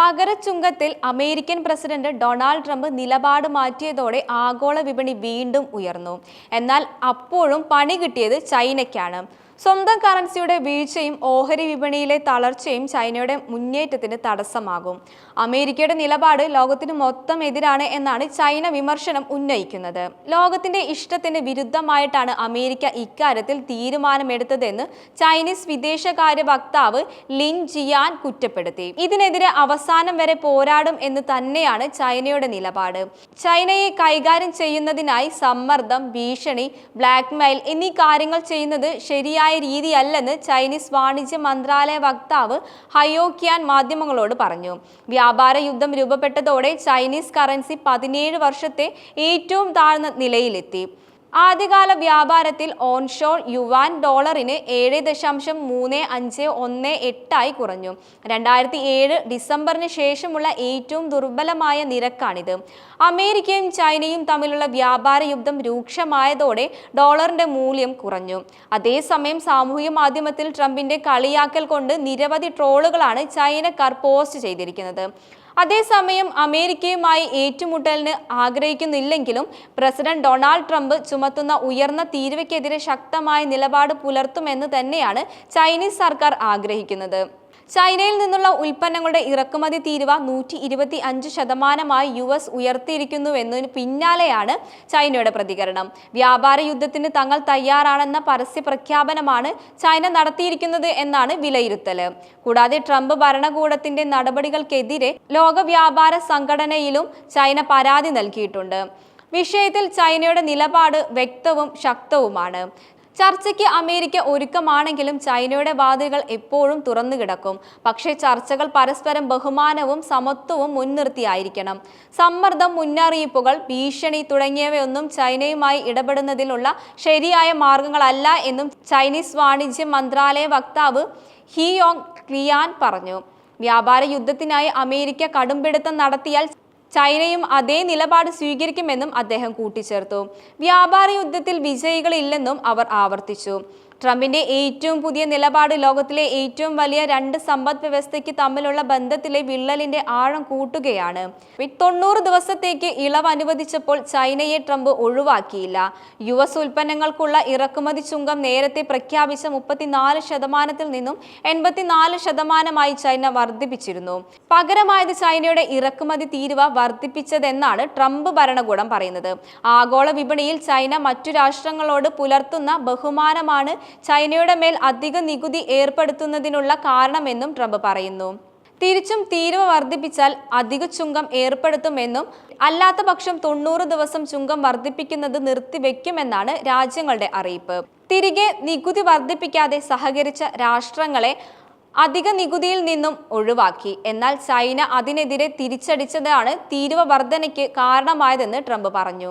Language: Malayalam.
പകരച്ചുങ്കത്തിൽ അമേരിക്കൻ പ്രസിഡന്റ് ഡൊണാൾഡ് ട്രംപ് നിലപാട് മാറ്റിയതോടെ ആഗോള വിപണി വീണ്ടും ഉയർന്നു. എന്നാൽ അപ്പോഴും പണി കിട്ടിയത് ചൈനയ്ക്കാണ്. സ്വന്തം കറൻസിയുടെ വീഴ്ചയും ഓഹരി വിപണിയിലെ തളർച്ചയും ചൈനയുടെ മുന്നേറ്റത്തിന് തടസ്സമാകും. അമേരിക്കയുടെ നിലപാട് ലോകത്തിന് മൊത്തം എതിരാണ് എന്നാണ് ചൈന വിമർശനം ഉന്നയിക്കുന്നത്. ലോകത്തിന്റെ ഇഷ്ടത്തിന് വിരുദ്ധമായിട്ടാണ് അമേരിക്ക ഇക്കാര്യത്തിൽ തീരുമാനമെടുത്തതെന്ന് ചൈനീസ് വിദേശകാര്യ വക്താവ് ലിൻ ജിയാൻ കുറ്റപ്പെടുത്തി. ഇതിനെതിരെ അവസാനം വരെ പോരാടും എന്ന് തന്നെയാണ് ചൈനയുടെ നിലപാട്. ചൈനയെ കൈകാര്യം ചെയ്യുന്നതിനായി സമ്മർദ്ദം ഭീഷണി ബ്ലാക്ക്മെയിൽ എന്നീ കാര്യങ്ങൾ ചെയ്യുന്നത് ശരിയായ രീതിയല്ലെന്ന് ചൈനീസ് വാണിജ്യ മന്ത്രാലയ വക്താവ് ഹയോക്യാൻ മാധ്യമങ്ങളോട് പറഞ്ഞു. വ്യാപാര യുദ്ധം രൂപപ്പെട്ടതോടെ ചൈനീസ് കറൻസി പതിനേഴ് വർഷത്തെ ഏറ്റവും താഴ്ന്ന നിലയിലെത്തി. ആദ്യകാല വ്യാപാരത്തിൽ ഓൺഷോർ യുവാൻ ഡോളറിന് ഏഴ് ദശാംശം മൂന്ന് അഞ്ച് ഒന്ന് എട്ടായി കുറഞ്ഞു. രണ്ടായിരത്തി ഏഴ് ഡിസംബറിന് ശേഷമുള്ള ഏറ്റവും ദുർബലമായ നിരക്കാണിത്. അമേരിക്കയും ചൈനയും തമ്മിലുള്ള വ്യാപാര യുദ്ധം രൂക്ഷമായതോടെ ഡോളറിന്റെ മൂല്യം കുറഞ്ഞു. അതേസമയം സാമൂഹിക മാധ്യമത്തിൽ ട്രംപിന്റെ കളിയാക്കൽ കൊണ്ട് നിരവധി ട്രോളുകളാണ് ചൈനക്കാർ പോസ്റ്റ് ചെയ്തിരിക്കുന്നത്. അതേസമയം അമേരിക്കയുമായി ഏറ്റുമുട്ടലിന് ആഗ്രഹിക്കുന്നില്ലെങ്കിലും പ്രസിഡന്റ് ഡൊണാൾഡ് ട്രംപ് ചുമത്തുന്ന ഉയർന്ന തീരുവയ്ക്കെതിരെ ശക്തമായ നിലപാട് പുലർത്തുമെന്ന് തന്നെയാണ് ചൈനീസ് സർക്കാർ ആഗ്രഹിക്കുന്നത്. ചൈനയിൽ നിന്നുള്ള ഉൽപ്പന്നങ്ങളുടെ ഇറക്കുമതി തീരുവ നൂറ്റി ഇരുപത്തി അഞ്ച് ശതമാനമായി യു എസ് ഉയർത്തിയിരിക്കുന്നുവെന്നതിന് പിന്നാലെയാണ് ചൈനയുടെ പ്രതികരണം. വ്യാപാര യുദ്ധത്തിന് തങ്ങൾ തയ്യാറാണെന്ന പരസ്യ പ്രഖ്യാപനമാണ് ചൈന നടത്തിയിരിക്കുന്നത് എന്നാണ് വിലയിരുത്തൽ കൂടാതെ ട്രംപ് ഭരണകൂടത്തിന്റെ നടപടികൾക്കെതിരെ ലോക വ്യാപാര സംഘടനയിലും ചൈന പരാതി നൽകിയിട്ടുണ്ട്. വിഷയത്തിൽ ചൈനയുടെ നിലപാട് വ്യക്തവും ശക്തവുമാണ്. ചർച്ചയ്ക്ക് അമേരിക്ക ഒരുക്കമാണെങ്കിലും ചൈനയുടെ വാതിലുകൾ എപ്പോഴും തുറന്നു കിടക്കും. പക്ഷേ ചർച്ചകൾ പരസ്പരം ബഹുമാനവും സമത്വവും മുൻനിർത്തിയായിരിക്കണം. സമ്മർദ്ദം മുന്നറിയിപ്പുകൾ ഭീഷണി തുടങ്ങിയവയൊന്നും ചൈനയുമായി ഇടപെടുന്നതിനുള്ള ശരിയായ മാർഗങ്ങളല്ല എന്നും ചൈനീസ് വാണിജ്യ മന്ത്രാലയ വക്താവ് ഹിയോങ് ക്ലിയാൻ പറഞ്ഞു. വ്യാപാര യുദ്ധത്തിനായി അമേരിക്ക കടുംപിടുത്തം നടത്തിയാൽ ചൈനയും അതേ നിലപാട് സ്വീകരിക്കുമെന്നും അദ്ദേഹം കൂട്ടിച്ചേർത്തു. വ്യാപാര യുദ്ധത്തിൽ വിജയികളില്ലെന്നും അവർ ആവർത്തിച്ചു. ട്രംപിന്റെ ഏറ്റവും പുതിയ നിലപാട് ലോകത്തിലെ ഏറ്റവും വലിയ രണ്ട് സമ്പദ് വ്യവസ്ഥയ്ക്ക് തമ്മിലുള്ള ബന്ധത്തിലെ വിള്ളലിന്റെ ആഴം കൂട്ടുകയാണ്. തൊണ്ണൂറ് ദിവസത്തേക്ക് ഇളവ് അനുവദിച്ചപ്പോൾ ചൈനയെ ട്രംപ് ഒഴിവാക്കിയില്ല. യു എസ് ഉൽപ്പന്നങ്ങൾക്കുള്ള ഇറക്കുമതി ചുങ്കം നേരത്തെ പ്രഖ്യാപിച്ച മുപ്പത്തിനാല് ശതമാനത്തിൽ നിന്നും എൺപത്തിനാല് ശതമാനമായി ചൈന വർദ്ധിപ്പിച്ചിരുന്നു. പകരമായത് ചൈനയുടെ ഇറക്കുമതി തീരുവ വർദ്ധിപ്പിച്ചതെന്നാണ് ട്രംപ് ഭരണകൂടം പറയുന്നത്. ആഗോള വിപണിയിൽ ചൈന മറ്റു രാഷ്ട്രങ്ങളോട് പുലർത്തുന്ന ബഹുമാനമാണ് ചൈനയുടെ മേൽ അധിക നികുതി ഏർപ്പെടുത്തുന്നതിനുള്ള കാരണമെന്നും ട്രംപ് പറയുന്നു. തിരിച്ചും തീരുവ വർദ്ധിപ്പിച്ചാൽ അധിക ചുങ്കം ഏർപ്പെടുത്തുമെന്നും അല്ലാത്ത പക്ഷം തൊണ്ണൂറ് ദിവസം ചുങ്കം വർദ്ധിപ്പിക്കുന്നത് നിർത്തിവെക്കുമെന്നാണ് രാജ്യങ്ങളുടെ അറിയിപ്പ്. തിരികെ നികുതി വർദ്ധിപ്പിക്കാതെ സഹകരിച്ച രാഷ്ട്രങ്ങളെ അധിക നികുതിയിൽ നിന്നും ഒഴിവാക്കി. എന്നാൽ ചൈന അതിനെതിരെ തിരിച്ചടിച്ചതാണ് തീരുവ വർധനയ്ക്ക് കാരണമായതെന്ന് ട്രംപ് പറഞ്ഞു.